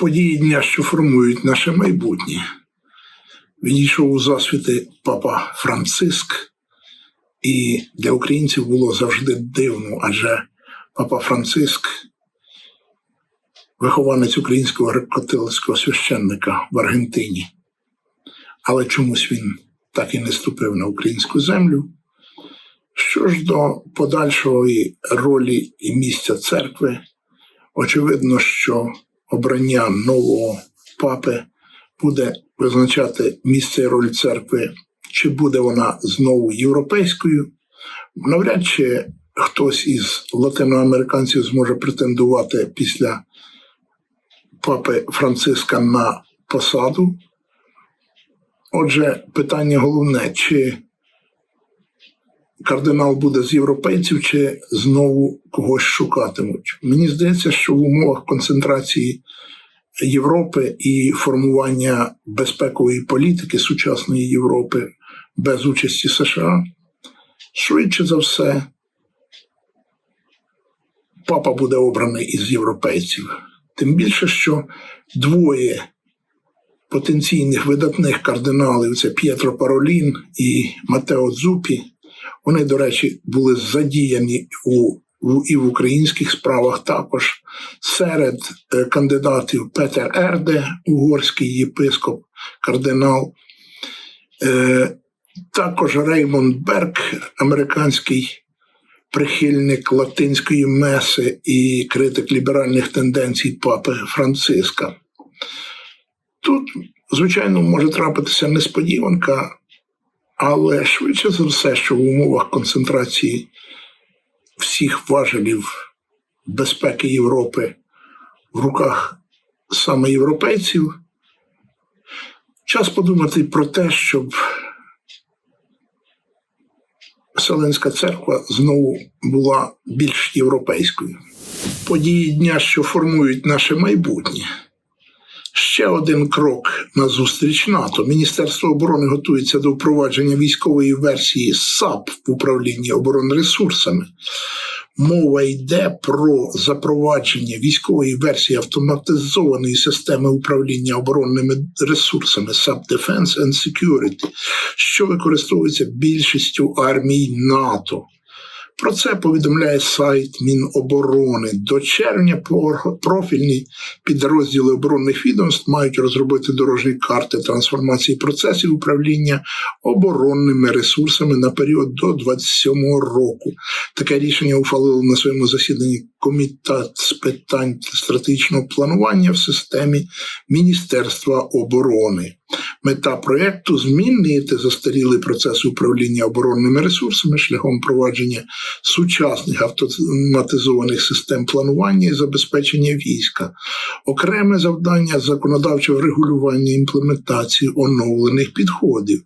Події дня, що формують наше майбутнє. Відійшов у засвіти папа Франциск, і для українців було завжди дивно, адже папа Франциск, вихованець українського греко-католицького священника в Аргентині. Але чомусь він так і не ступив на українську землю. Що ж до подальшої ролі і місця церкви, очевидно, що обрання нового папи буде визначати місце і роль церкви, чи буде вона знову європейською. Навряд чи хтось із латиноамериканців зможе претендувати після папи Франциска на посаду. Отже, питання головне, чи кардинал буде з європейців, чи знову когось шукатимуть. Мені здається, що в умовах концентрації Європи і формування безпекової політики сучасної Європи без участі США, швидше за все, папа буде обраний із європейців. Тим більше, що двоє потенційних видатних кардиналів це П'єтро Паролін і Матео Дзупі. Вони, до речі, були задіяні у, у і в українських справах також. Серед е, кандидатів Петер Ерде, угорський єпископ, кардинал, е, також Реймонд Берг, американський прихильник латинської меси і критик ліберальних тенденцій папи Франциска. Тут, звичайно, може трапитися несподіванка, але швидше за все, що в умовах концентрації всіх важелів безпеки Європи в руках саме європейців, час подумати про те, щоб Вселенська церква знову була більш європейською. Події дня, що формують наше майбутнє. Ще один крок на зустріч НАТО. Міністерство оборони готується до впровадження військової версії САП в управлінні оборонресурсами. Мова йде про запровадження військової версії автоматизованої системи управління оборонними ресурсами SAP Defense and Security, що використовується більшістю армій НАТО. Про це повідомляє сайт Міноборони. До червня профільні підрозділи оборонних відомств мають розробити дорожні карти трансформації процесів управління оборонними ресурсами на період до 27 року. Таке рішення ухвалило на своєму засіданні комітет з питань стратегічного планування в системі Міністерства оборони. Мета проєкту змінити застарілий процес управління оборонними ресурсами шляхом провадження сучасних автоматизованих систем планування і забезпечення війська, окреме завдання законодавчого регулювання імплементації оновлених підходів.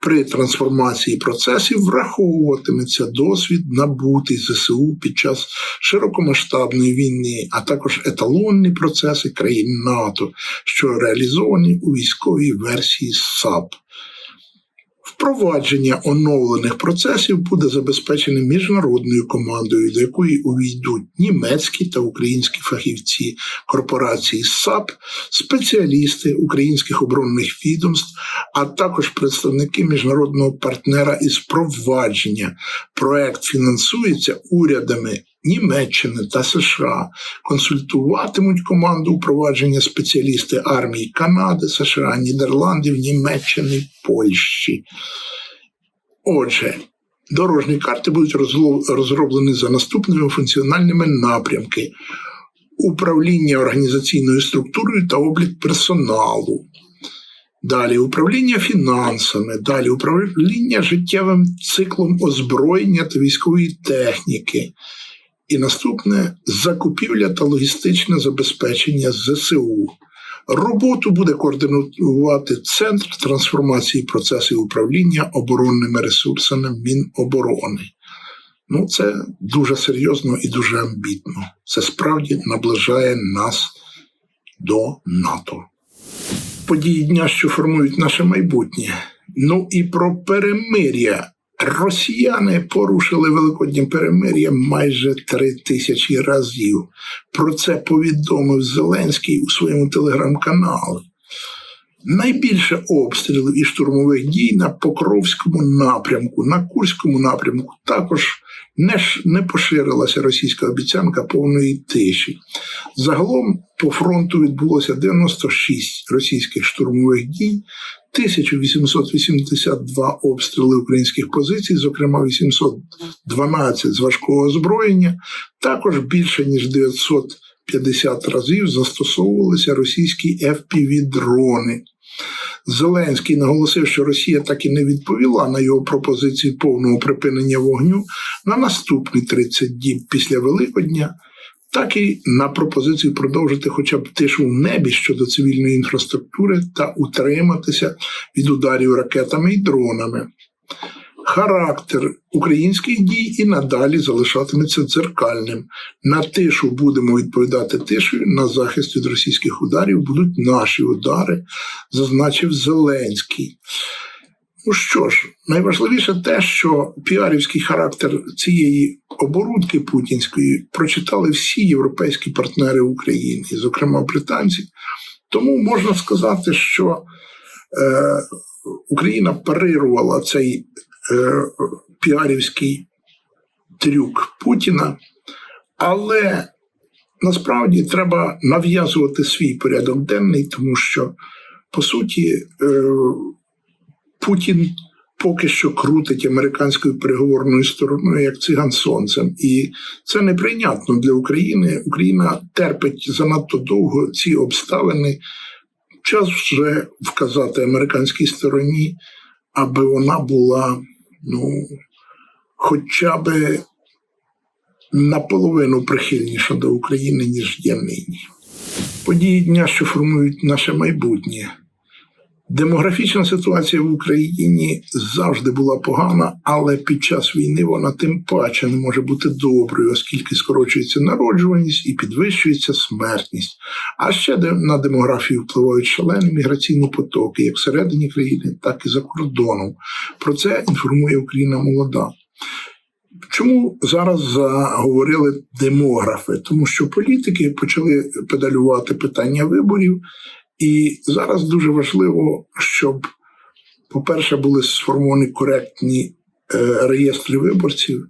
При трансформації процесів враховуватиметься досвід, набутий ЗСУ під час широкомасштабної війни, а також еталонні процеси країн НАТО, що реалізовані у військовій версії САП. Впровадження оновлених процесів буде забезпечене міжнародною командою, до якої увійдуть німецькі та українські фахівці корпорації САП, спеціалісти українських оборонних відомств, а також представники міжнародного партнера із впровадження. Проект фінансується урядами Німеччини та США консультуватимуть команду впровадження спеціалісти армії Канади, США, Нідерландів, Німеччини, Польщі. Отже, дорожні карти будуть розроблені за наступними функціональними напрямки: управління організаційною структурою та облік персоналу. Далі управління фінансами, далі управління життєвим циклом озброєння та військової техніки. І наступне закупівля та логістичне забезпечення ЗСУ. Роботу буде координувати Центр трансформації процесів управління оборонними ресурсами Міноборони. Ну, це дуже серйозно і дуже амбітно. Це справді наближає нас до НАТО. Події дня, що формують наше майбутнє. Ну і про перемир'я. Росіяни порушили великоднє перемир'я майже три тисячі разів. Про це повідомив Зеленський у своєму телеграм-каналі. Найбільше обстрілів і штурмових дій на Покровському напрямку, на Курському напрямку також не, ж, не поширилася російська обіцянка повної тиші. Загалом по фронту відбулося 96 російських штурмових дій, 1882 обстріли українських позицій, зокрема 812 з важкого озброєння. Також більше ніж 950 разів застосовувалися російські FPV-дрони. Зеленський наголосив, що Росія так і не відповіла на його пропозиції повного припинення вогню на наступні 30 діб після Великодня, так і на пропозицію продовжити хоча б тишу в небі щодо цивільної інфраструктури та утриматися від ударів ракетами і дронами. Характер українських дій і надалі залишатиметься дзеркальним. На тишу будемо відповідати тишею, на захист від російських ударів будуть наші удари, зазначив Зеленський. Ну що ж, найважливіше те, що піарівський характер цієї оборудки путінської прочитали всі європейські партнери України, зокрема британці. Тому можна сказати, що е, Україна парирувала цей піарівський трюк Путіна, але насправді треба нав'язувати свій порядок денний, тому що по суті е, Путін поки що крутить американською переговорною стороною як циган сонцем, і це неприйнятно для України. Україна терпить занадто довго ці обставини. Час вже вказати американській стороні, аби вона була ну, хоча б наполовину прихильніша до України, ніж є нині. Події дня, що формують наше майбутнє. Демографічна ситуація в Україні завжди була погана, але під час війни вона тим паче не може бути доброю, оскільки скорочується народжуваність і підвищується смертність. А ще на демографію впливають шалені міграційні потоки, як всередині країни, так і за кордоном. Про це інформує Україна молода. Чому зараз заговорили демографи? Тому що політики почали педалювати питання виборів. І зараз дуже важливо, щоб, по-перше, були сформовані коректні е, реєстри виборців.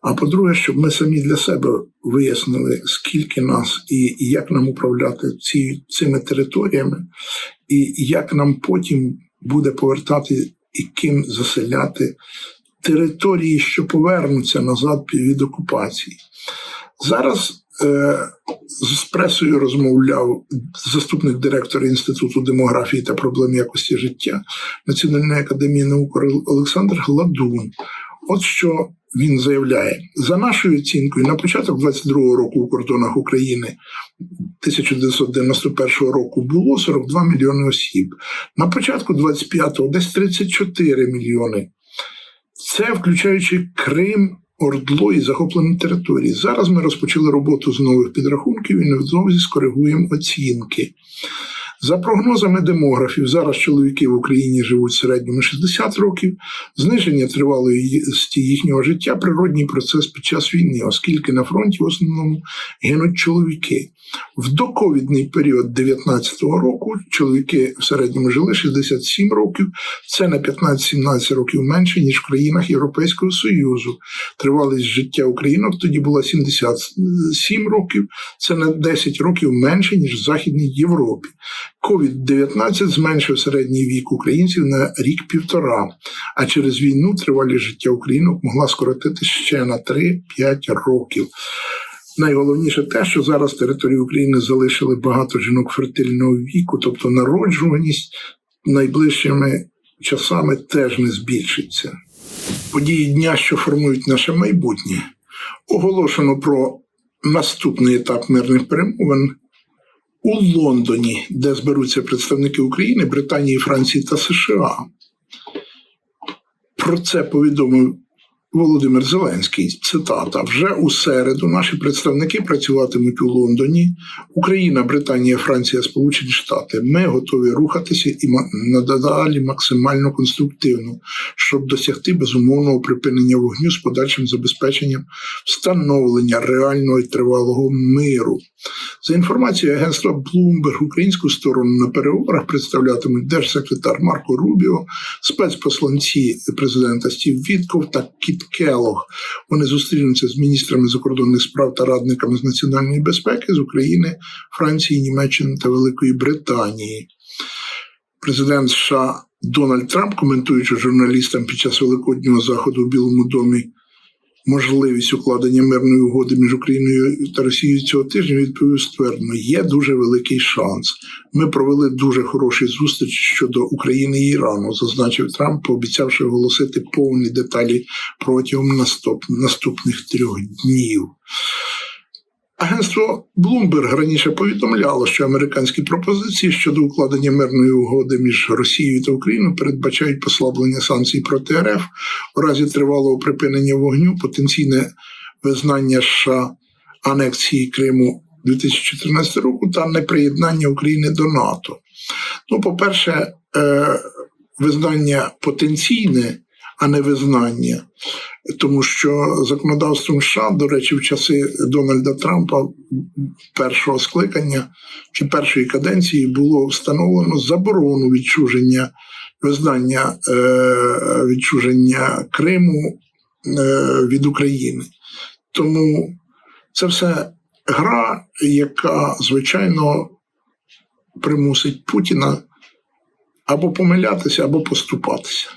А по-друге, щоб ми самі для себе вияснили, скільки нас і як нам управляти ці, цими територіями, і як нам потім буде повертати і ким заселяти території, що повернуться назад від окупації. Зараз з пресою розмовляв заступник директора Інституту демографії та проблем якості життя Національної академії наук Олександр Гладун. От що він заявляє, за нашою оцінкою, на початок 22-го року у кордонах України 1991 року було 42 мільйони осіб. На початку 25-го десь 34 мільйони. Це включаючи Крим, Ордло і захоплені території. Зараз ми розпочали роботу з нових підрахунків і невдовзі скоригуємо оцінки. За прогнозами демографів, зараз чоловіки в Україні живуть в середньому 60 років, зниження тривалості їхнього життя природній процес під час війни, оскільки на фронті в основному гинуть чоловіки. В доковідний період 19-го року чоловіки в середньому жили 67 років, це на 15-17 років менше, ніж в країнах Європейського Союзу. Тривалість життя українок тоді була 77 років, це на 10 років менше, ніж в Західній Європі. COVID-19 зменшив середній вік українців на рік-півтора, а через війну тривалість життя українок могла скоротити ще на 3-5 років. Найголовніше те, що зараз території України залишили багато жінок фертильного віку, тобто народжуваність найближчими часами теж не збільшиться. Події дня, що формують наше майбутнє, оголошено про наступний етап мирних перемовин у Лондоні, де зберуться представники України, Британії, Франції та США. Про це повідомив Володимир Зеленський. Цитата: вже у середу наші представники працюватимуть у Лондоні. Україна, Британія, Франція, Сполучені Штати. Ми готові рухатися і надалі максимально конструктивно, щоб досягти безумовного припинення вогню з подальшим забезпеченням встановлення реального і тривалого миру. За інформацією агентства Bloomberg, українську сторону на переговорах представлятимуть держсекретар Марко Рубіо, спецпосланці президента Стів Вітков та Кіт Келох. Вони зустрінуться з міністрами закордонних справ та радниками з національної безпеки з України, Франції, Німеччини та Великої Британії. Президент США Дональд Трамп, коментуючи журналістам під час великоднього заходу в Білому домі можливість укладення мирної угоди між Україною та Росією цього тижня, відповів ствердно: є дуже великий шанс. Ми провели дуже хороші зустрічі щодо України і Ірану, зазначив Трамп, пообіцявши оголосити повні деталі протягом наступ, наступних трьох днів. Агентство Bloomberg раніше повідомляло, що американські пропозиції щодо укладення мирної угоди між Росією та Україною передбачають послаблення санкцій проти РФ у разі тривалого припинення вогню, потенційне визнання США анексії Криму 2014 року та неприєднання України до НАТО. Ну, по-перше, е, визнання потенційне, а не визнання. Тому що законодавством США, до речі, в часи Дональда Трампа першого скликання чи першої каденції було встановлено заборону відчуження визнання е, відчуження Криму е, від України. Тому це все гра, яка звичайно примусить Путіна або помилятися, або поступатися.